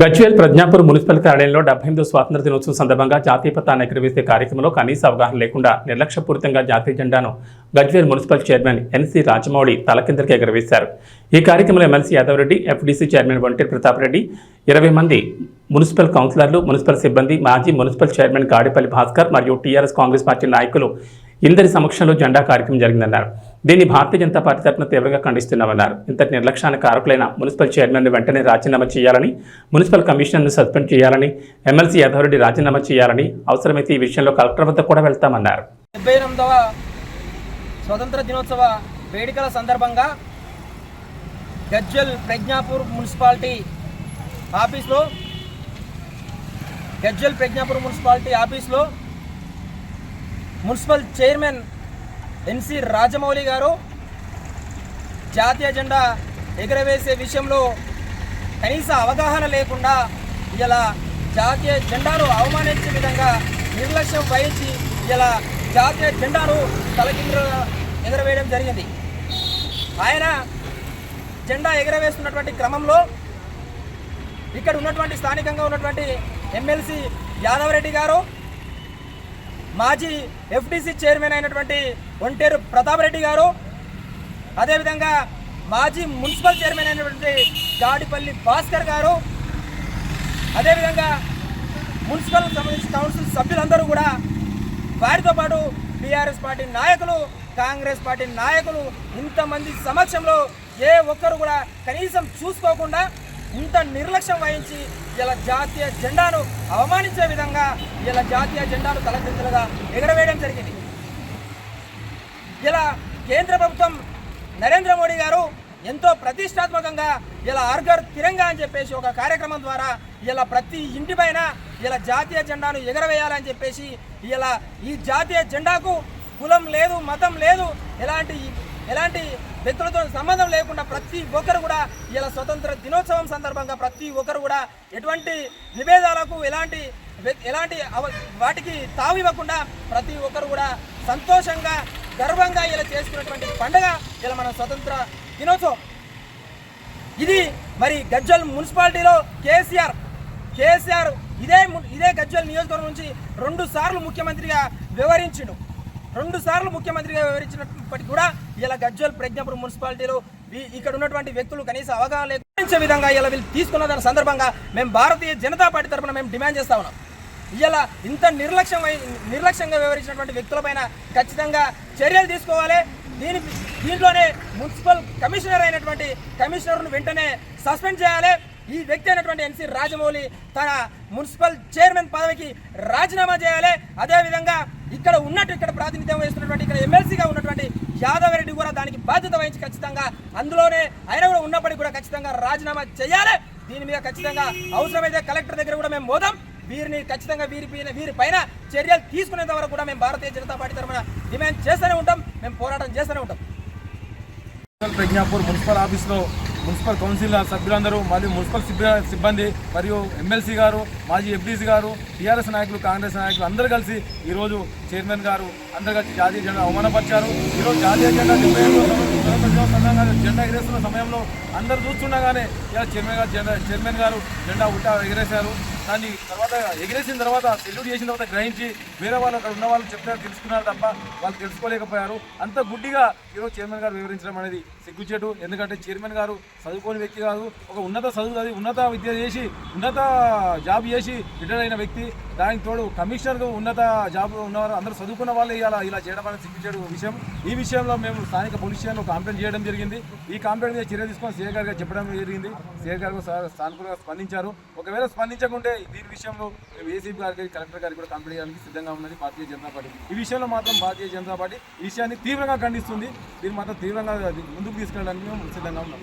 Gajwel Pragnapur municipal కార్యాలయంలో డెబ్బై ఎనిమిదో స్వాతంత్ర దినోత్సవం సందర్భంగా జాతీయ పతాన్ని ఎగురవేసే కార్యక్రమంలో కనీస అవగాహన లేకుండా నిర్లక్ష్యపూరితంగా జాతీయ జెండాను Gajwel municipal chairman NC Rajamouli తలకిందరికి ఎగురవేశారు. ఈ కార్యక్రమంలో ఎమ్మెల్సీ యాదవరెడ్డి ఎఫ్డీసీ చైర్మన్ వంటి ప్రతాప్ రెడ్డి ఇరవై మంది మున్సిపల్ కౌన్సిలర్లు మున్సిపల్ సిబ్బంది మాజీ మున్సిపల్ చైర్మన్ గాడిపల్లి భాస్కర్ మరియు టీఆర్ఎస్ కాంగ్రెస్ పార్టీ నాయకులు ఇందరి సమక్షంలో జెండా కార్యక్రమం జరిగిందన్నారు. దీన్ని భారతీయ జనతా పార్టీ తరఫున తీవ్రంగా ఖండిస్తున్నామన్నారు. ఇంతటి నిర్లక్ష్యానికి కారకులైన మున్సిపల్ చైర్మన్ వెంటనే రాజీనామా చేయాలని మున్సిపల్ కమిషనర్ను సస్పెండ్ చేయాలని ఎమ్మెల్సీ యాదవరెడ్డి రాజీనామా చేయాలని అవసరమైతే ఈ విషయంలో కలెక్టర్ వద్ద కూడా వెళ్తామన్నారు. డెబ్బై ఎనిమిదవ స్వతంత్ర దినోత్సవ వేడుకల సందర్భంగా గజ్జల్ ప్రజ్ఞాపూర్ మున్సిపాలిటీ ఆఫీస్లో గజ్జల్ ప్రజ్ఞాపూర్ మున్సిపాలిటీ ఆఫీస్లో municipal chairman N C Rajamouli గారు జాతీయ జెండా ఎగురవేసే విషయంలో కనీస అవగాహన లేకుండా ఇలా జాతీయ జెండాను అవమానించే విధంగా నిర్లక్ష్యం వహించి ఇలా జాతీయ జెండాను తలకిందులు ఎగరవేయడం జరిగింది. ఆయన జెండా ఎగరవేస్తున్నటువంటి క్రమంలో ఇక్కడ ఉన్నటువంటి స్థానికంగా ఉన్నటువంటి ఎమ్మెల్సీ యాదవరెడ్డి గారు మాజీ ఎఫ్డీసీ చైర్మన్ అయినటువంటి ఒంటేరు ప్రతాప్ రెడ్డి గారు. అదేవిధంగా మాజీ మున్సిపల్ చైర్మన్ అయినటువంటి గాడిపల్లి భాస్కర్ గారు. అదేవిధంగా మున్సిపల్ సంబంధించిన కౌన్సిల్ సభ్యులందరూ కూడా వారితో పాటు బీఆర్ఎస్ పార్టీ నాయకులు కాంగ్రెస్ పార్టీ నాయకులు ఇంతమంది సమక్షంలో ఏ ఒక్కరు కూడా కనీసం చూసుకోకుండా ఇంత నిర్లక్ష్యం వహించి ఇలా జాతీయ జెండాను అవమానించే విధంగా ఇలా జాతీయ జెండాను తలకిందులుగా ఎగరవేయడం జరిగింది. ఇలా కేంద్ర ప్రభుత్వం నరేంద్ర మోడీ గారు ఎంతో ప్రతిష్టాత్మకంగా ఇలా ఆర్గర్ తిరంగా అని చెప్పేసి ఒక కార్యక్రమం ద్వారా ఇలా ప్రతి ఇంటి పైన ఇలా జాతీయ జెండాను ఎగరవేయాలని చెప్పేసి ఇలా ఈ జాతీయ జెండాకు కులం లేదు మతం లేదు ఎలాంటి ఎలాంటి వ్యక్తులతో సంబంధం లేకుండా ప్రతి ఒక్కరు కూడా ఇలా స్వతంత్ర దినోత్సవం సందర్భంగా ప్రతి ఒక్కరు కూడా ఎటువంటి విభేదాలకు ఎలాంటి ఎలాంటి వాటికి తావివ్వకుండా ప్రతి ఒక్కరు కూడా సంతోషంగా గర్వంగా ఇలా చేసుకున్నటువంటి పండగ ఇలా మన స్వతంత్ర దినోత్సవం. ఇది మరి గజ్జల్ మున్సిపాలిటీలో కేసీఆర్ కేసీఆర్ ఇదే ఇదే గజ్జల్ నియోజకవర్గం నుంచి రెండు సార్లు ముఖ్యమంత్రిగా వివరించిండు రెండు సార్లు ముఖ్యమంత్రిగా వివరించినప్పటికీ కూడా ఇలా గజ్జల్ ప్రజ్ఞాపురం మున్సిపాలిటీలో ఇక్కడ ఉన్నటువంటి వ్యక్తులు కనీస అవగాహన లేకుండా విధంగా ఇలా వీళ్ళు తీసుకున్న దాని సందర్భంగా మేము భారతీయ జనతా పార్టీ తరఫున మేము డిమాండ్ చేస్తా ఉన్నాం. ఇలా ఇంత నిర్లక్ష్యం నిర్లక్ష్యంగా వ్యవహరించినటువంటి వ్యక్తులపైన ఖచ్చితంగా చర్యలు తీసుకోవాలి. దీని దీంట్లోనే మున్సిపల్ కమిషనర్ అయినటువంటి కమిషనర్ను వెంటనే సస్పెండ్ చేయాలి. ఈ వ్యక్తి అయినటువంటి ఎన్సి రాజమౌళి తన మున్సిపల్ చైర్మన్ పదవికి రాజీనామా చేయాలి. అదేవిధంగా ఇక్కడ ఉన్నట్టు ఇక్కడ ప్రాతినిధ్యం వహిస్తున్నటువంటి ఇక్కడ ఎమ్మెల్సీగా ఉన్నటువంటి యాదవ్ రెడ్డి కూడా దానికి బాధ్యత వహించి ఖచ్చితంగా అందులోనే ఆయన కూడా ఉన్నప్పటికీ కూడా ఖచ్చితంగా రాజీనామా చేయాలి. దీని మీద ఖచ్చితంగా అవసరమైతే కలెక్టర్ దగ్గర కూడా మేము పోదాం వీరిని ఖచ్చితంగా వీరి పైన వీరి పైన చర్యలు తీసుకునేంత వరకు కూడా మేము భారతీయ జనతా పార్టీ తరఫున డిమాండ్ చేస్తూనే ఉంటాం. మేము పోరాటం చేస్తూనే ఉంటాం. ప్రజ్ఞాపూర్ మున్సిపల్ ఆఫీస్లో మున్సిపల్ కౌన్సిల్ సభ్యులందరూ మరియు మున్సిపల్ సిబ్బ- సిబ్బంది మరియు ఎమ్మెల్సీ గారు మాజీ ఎంపీసీ గారు టీఆర్ఎస్ నాయకులు కాంగ్రెస్ నాయకులు అందరూ కలిసి ఈరోజు చైర్మన్ గారు అందరూ కలిసి జాతీయ జెండా అవమానపరిచారు. ఈరోజు జాతీయ జెండా స్వతంత్ర జెండా ఎగరేస్తున్న సమయంలో అందరూ చూస్తుండగానే ఇలా చైర్మన్ గారు జెండా చైర్మన్ గారు జెండా ఉల్టా ఎగరేశారు. దాన్ని తర్వాత ఎగిరేసిన తర్వాత సెల్యూట్ చేసిన తర్వాత గ్రహించి వేరే వాళ్ళు అక్కడ ఉన్న వాళ్ళు చెప్తారు తెలుసుకున్నారు తప్ప వాళ్ళు తెలుసుకోలేకపోయారు. అంత గుడ్డిగా ఈరోజు చైర్మన్ గారు వివరించడం అనేది సిగ్గుచేటు. ఎందుకంటే చైర్మన్ గారు చదువుకోని వ్యక్తి కాదు. ఒక ఉన్నత చదువు చదివి ఉన్నత విద్య చేసి ఉన్నత జాబ్ చేసి రిటైర్ అయిన వ్యక్తి. దానికి తోడు కమిషనర్ ఉన్నత జాబ్ ఉన్నవారు అందరూ చదువుకున్న వాళ్ళే ఇలా ఇలా చేయడం అనేది సిగ్గుచేటు విషయం. ఈ విషయంలో మేము స్థానిక పోలీస్ స్టేషన్లో కంప్లైంట్ చేయడం జరిగింది. ఈ కంప్లైంట్ మీద చర్య తీసుకొని సీఏ గారికి చెప్పడం జరిగింది. సీఏ గారు సానుకూలంగా స్పందించారు. ఒకవేళ స్పందించకుంటే దీని విషయంలో ఏసీపీ గారికి కలెక్టర్ గారికి కూడా కంప్లైంట్ చేయడానికి సిద్ధంగా ఉన్నది భారతీయ జనతా పార్టీ. ఈ విషయంలో మాత్రం భారతీయ జనతా పార్టీ విషయాన్ని తీవ్రంగా ఖండిస్తుంది. దీన్ని మాత్రం తీవ్రంగా ముందుకు తీసుకెళ్ళడానికి మేము సిద్ధంగా ఉన్నాం.